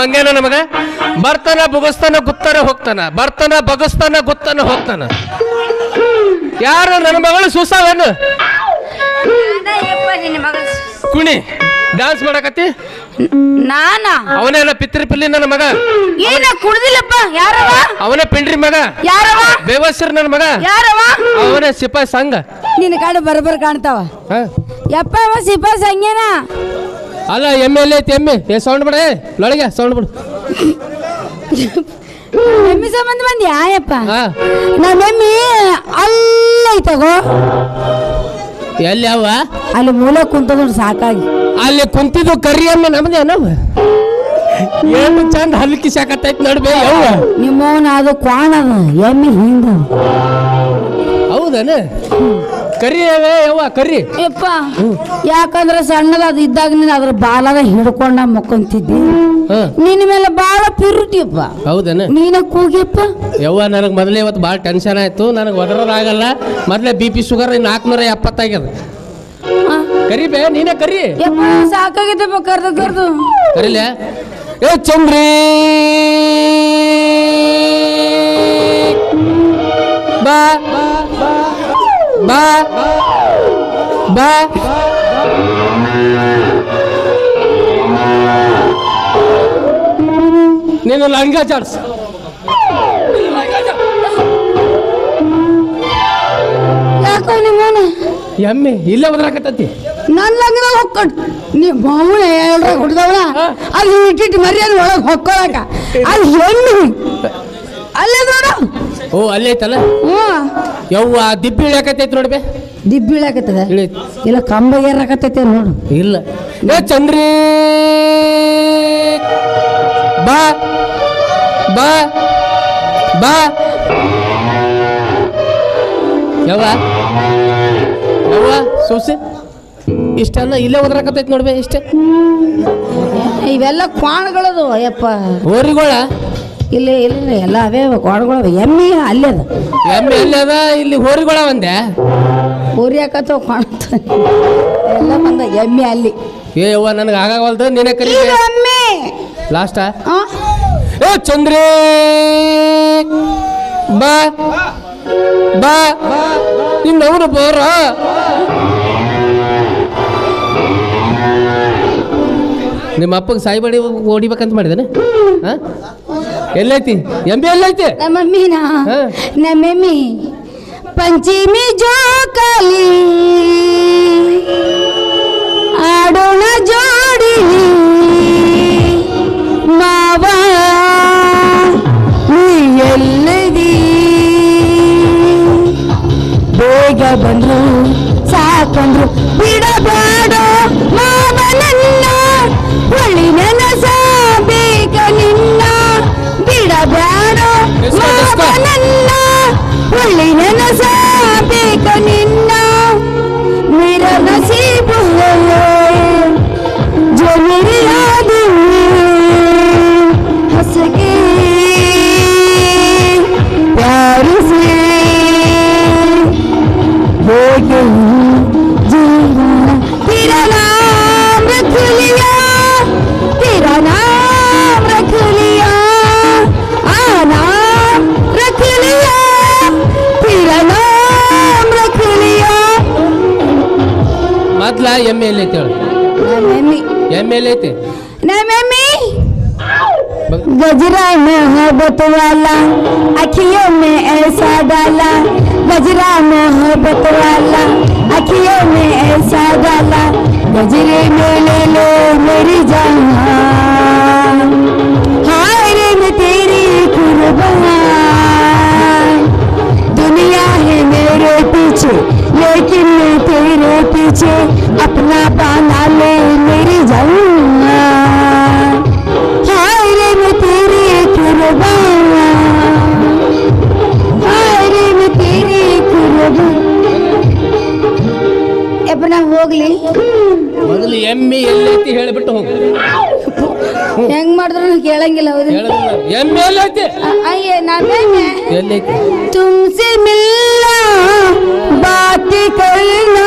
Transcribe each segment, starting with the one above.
ಮಂಗೇನ ನಮಗ? ಬರ್ತಾನ ಬುಗಸ್ತಾನ ಗುತ್ತಾನ ಹೋಗ್ತಾನ. ಬರ್ತಾನ ಬಗಸ್ತಾನ ಗುತ್ತಾನ ಹೋಗ್ತಾನ. ಯಾರು ನನ್ನ ಮಗಳು ಸುಸಾವೇನು ಕುಣಿ ಡಾನ್ಸ್ ಮಾಡಕತ್ತಿ? ನಾನಾ? ಅವನೇನ ಪಿತ್ರಿ ಪಿಲ್ಲಿ ನನ್ನ ಮಗ. ಏನ ಕುಡ್ದಿಲ್ಲಪ್ಪ? ಯಾರವ ಅವನೇ ಪಿಂಡ್ರಿ ಮಗ. ಯಾರವ ಬೇವಸ್ಸರ್ ನನ್ನ ಮಗ. ಯಾರವ ಅವನೇ ಸಿಪಾಯಿ ಸಂಘ. ನಿನ್ನ ಕಡೆ ಬರಬರ್ ಕಾಣ್ತಾವ? ಯಪ್ಪ ಅವ ಸಿಪ್ಪ ಸಂಗೇನ ಅಲ್ಲ ಎಮ್ಮೆ ಎಲ್ಲಿ ಐತಿ ಎಮ್ಮೆ. ಏ ಸೌಂಡ್ ಬಿಡ ಲೊಳಗೆ ಸೌಂಡ್ ಬಿಡು. ಎಮ್ಮಿ ಸಂಬಂಧ ಬಂದಿ ಆಯಪ್ಪ ಹಾ. ನಮ್ಮ ಎಮ್ಮಿ ಅಲ್ಲ ಐತಗೋ ಎಲ್ಲಿ ಅವ? ಅಲ್ಲಿ ಮೂಲ ಕುಂತದ ಸಾಕಾಗಿ. ಅಲ್ಲಿ ಕುಂತಿದ್ದು ಕರಿ ಎಮ್ಮೆ ನಮ್ದೇ ನಾವು ಏನು ಚಂದ ಹಲ್ಕಿ ಸಾಕತ್ತೈತಿ ನಡುವೆ ಯವ್ವ ನಿಮ್ಮವನ ಅದು ಕ್ವಾಣ ಎಮ್ಮಿ ಹಿಂದ ಹೌದನ? ಕರಿ ಅವೇ ಯವ್ವ ಕರಿ. ಯಪ್ಪ ಯಾಕಂದ್ರೆ ಸಣ್ಣದ ಅದು ಇದ್ದಾಗ ನೀನು ಅದ್ರ ಬಾಲದ ಹಿಡ್ಕೊಂಡ ಮುಕ್ಕೊಂತಿದ್ದಿ. ನಿನ್ನ ಮೇಲೆ ಬಾಳ ಪಿರುಟಿಯಪ್ಪ ಹೌದನ? ನೀನ ಕೂಗಿಯಪ್ಪ. ಯವ್ವ ನನಗೆ ಮೊದಲೇ ಇವತ್ತು ಭಾಳ ಟೆನ್ಷನ್ ಆಯ್ತು. ನನಗೆ ಒದರೋದಾಗಲ್ಲ ಮೊದಲೇ ಬಿ ಪಿ ಶುಗರ್ ನಾಲ್ಕುನೂರ ಎಪ್ಪತ್ತಾಗ್ಯದ. ಕರಿ ಬೇ ನೀನೇ ಕರಿ. ಸಾಕಾಗಿದ್ದಪ್ಪ ಕರ್ದು ಕರ್ದು. ಕರಿಲೆ? ಏ ಚಂದ್ರಿ! ಬಾ. ಬಾ ಬಾ ನೀನು ಲಂಗ ಚಾಡ್ಸ್ ಯಾಕೋ ನಿಮ್ಮವನ ಎಮ್ಮೆ ಇಲ್ಲೇ ಒದರಾಕತ್ತತಿ. ನನ್ನ ಲಗ್ನ ಹೊಕ್ಕೊಟ್ ನೀ ಮಾವನ ಹೇಳ್ರ ಹುಡ್ದವಳ ಅಲ್ಲಿ ಇಟ್ಟಿಟ್ಟು ಮರ್ಯಾದೆ ಒಳಗೆ ಹೊಕ್ಕೊಳಕ. ಅಲ್ಲಿ ಹೆಣ್ಣು. ಅಲ್ಲೇ ನೋಡು. ಓ ಅಲ್ಲೇ ಐತಲ್ಲ? ಹ್ಞೂ ಯವ್ವ ದಿಬ್ಬಿ ಇಳ್ಯಾಕತ್ತೈತಿ ನೋಡ್ಬೇ ದಿಬ್ಬಿ ಇಳಿಯಾಕತ್ತದ? ಇಳೈತಿ ಇಲ್ಲ ಕಂಬ ಏರಕತ್ತೈತೆ ನೋಡು. ಇಲ್ಲ. ಏ ಚಂದ್ರಿ. ಬಾ. ಬಾ. ಬಾ. ಯವ್ವ. ಯವ್ವ ಸೋಸೆ. ಇಷ್ಟನ್ನ ಇಲ್ಲೇ ಒದರಾಕತ್ತೈತಿ ನೋಡ್ಬೇ ಇಷ್ಟೇ. ಇವೆಲ್ಲ ಕ್ವಾಣಗಳದು ಅಯ್ಯಪ್ಪ. ಹೋರಿಗೋಳ. ಇಲ್ಲಿ ಇಲ್ಲ ಎಲ್ಲ ಅವೇ ಗೋಡಗಳು ಎಮ್ಮಿ ಅಲ್ಲೇ ಅದ. ಎಮ್ಮೆ ಇಲ್ಲಿ ಅದ ಇಲ್ಲಿ ಹೋರಿಗೋಳ ಒಂದೆ ಹೋರಿ ಹಾಕತ್ತ ಕ್ವಾಣ ಎಲ್ಲ ಬಂದ ಎಮ್ಮಿ ಅಲ್ಲಿ. ಏ ಯವ್ವ ನನಗೆ ಆಗಾಗವಲ್ದು ನೀನೆ ಕರಿ ಎಮ್ಮಿ ಎಮ್ಮೆ. ಲಾಸ್ಟ ಆ? ಏ ಚಂದ್ರಿ. ಬಾ. ಬಾ. ನಿನ್ನವರು ಬೋರ ನಿಮ್ಮ ಅಪ್ಪಗೆ ಸಾಯಿಬಡಿ ಹೊಡಿಬೇಕಂತ ಮಾಡಿದಾನೆ? ಹಾ ಎಲ್ಲೈತಿ? ಎಂಬಿ ಎಲ್ಲೈತಿ? ನಮ್ಮ ಮಮ್ಮಿನ ಹಾ. ನಮ್ಮ ಮಮ್ಮಿ ಪಂಚಮಿ ಜೋಕಾಲಿ ಆಡೋಣ ಜೋಡಿ ಮಾವ ನೀ ಎಲ್ಲಿದಿ? ಬೇಗ ಬಂದ್ರು ಸಾಕಂದ್ರು ಮೊದ್ಲ ಎಮ್ಮೆ ಎಲ್ಲೈತಿ ಹೇಳು मम्मी ಎಮ್ಮೆ ಎಲ್ಲೈತಿ नहीं मम्मी गजरा मोहब्बत वाला अखियों में ऐसा डाला गजरा मोहब्बत वाला अखियों में ऐसा डाला गजरे में ले लो मेरी जान ಒಬ್ರು ನಾ ಹೋಗ್ಲಿ ಮೊದಲು ಎಮ್ಮಿ ಎಲ್ಲೈತಿ ಹೇಳಿಬಿಟ್ಟು ಹೋಗು ಹೆಂಗ್ ಮಾಡಿದ್ರು ಕೇಳಂಗಿಲ್ಲ ಹೌದು ಎಮ್ಮಿ ಎಲ್ಲೈತಿ ಅಯ್ಯ ನಾನು ಎಲ್ಲೈತಿ ತುಮ್ಸಿ ಮಿಲ್ಲ ಬಾತಿ ಕೈನ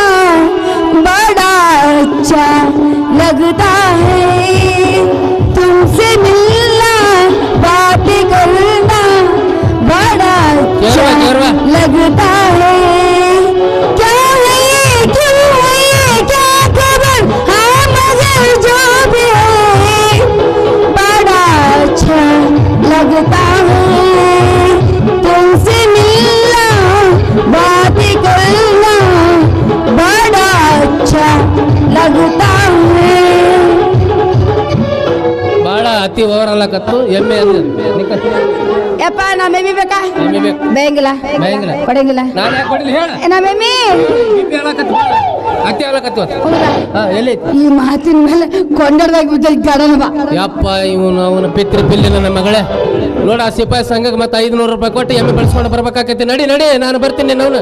ಬಡ ಅತಿ ಓವರ್ ಅಲ್ಲಕತ್ತು ಎಮ್ಮೆ ಅಂದ ಯಪ್ಪ ನಾ ಮೇಮಿ ಬೇಕಾ? ಎಮ್ಮೆ ಬೇಕು. ಬೇಯಂಗಿಲ್ಲ. ಬೇಯಂಗಿಲ್ಲ. ಕೊಡಂಗಿಲ್ಲ. ನಾನು ಯಾಕೆ ಕೊಡಲಿ ಹೇಳ. ಏ, ನಾ ಮೇಮಿ ಬಿಪಿ ಹೇಳಕತ್ತು ಅತ್ತೆ ಹೇಳಕತ್ತು ಹಾ ಎಲ್ಲಿ ಈ ಮಾತಿನ ಮೇಲೆ ಕೊಂಡರದಾಗಿ ಬಿದ್ದ ಗಡನ ಬಾ. ಯಪ್ಪ ಇವನು ಅವನ ಪಿತೃ ಪಿಲ್ಲಿ ನನ್ನ ಮಗಳೇ. ನೋಡ ಆ ಸಿಪಾಯಿ ಸಂಘಕ್ಕೆ ಮತ್ತೆ ಐದುನೂರು ರೂಪಾಯಿ ಕೊಟ್ಟು ಎಮ್ಮೆ ಬೆಳೆಸ್ಕೊಂಡು ಬರ್ಬೇಕಾಕೈತಿ. ನಡಿ ನಡಿ ನಾನು ಬರ್ತೀನಿ ಅವನು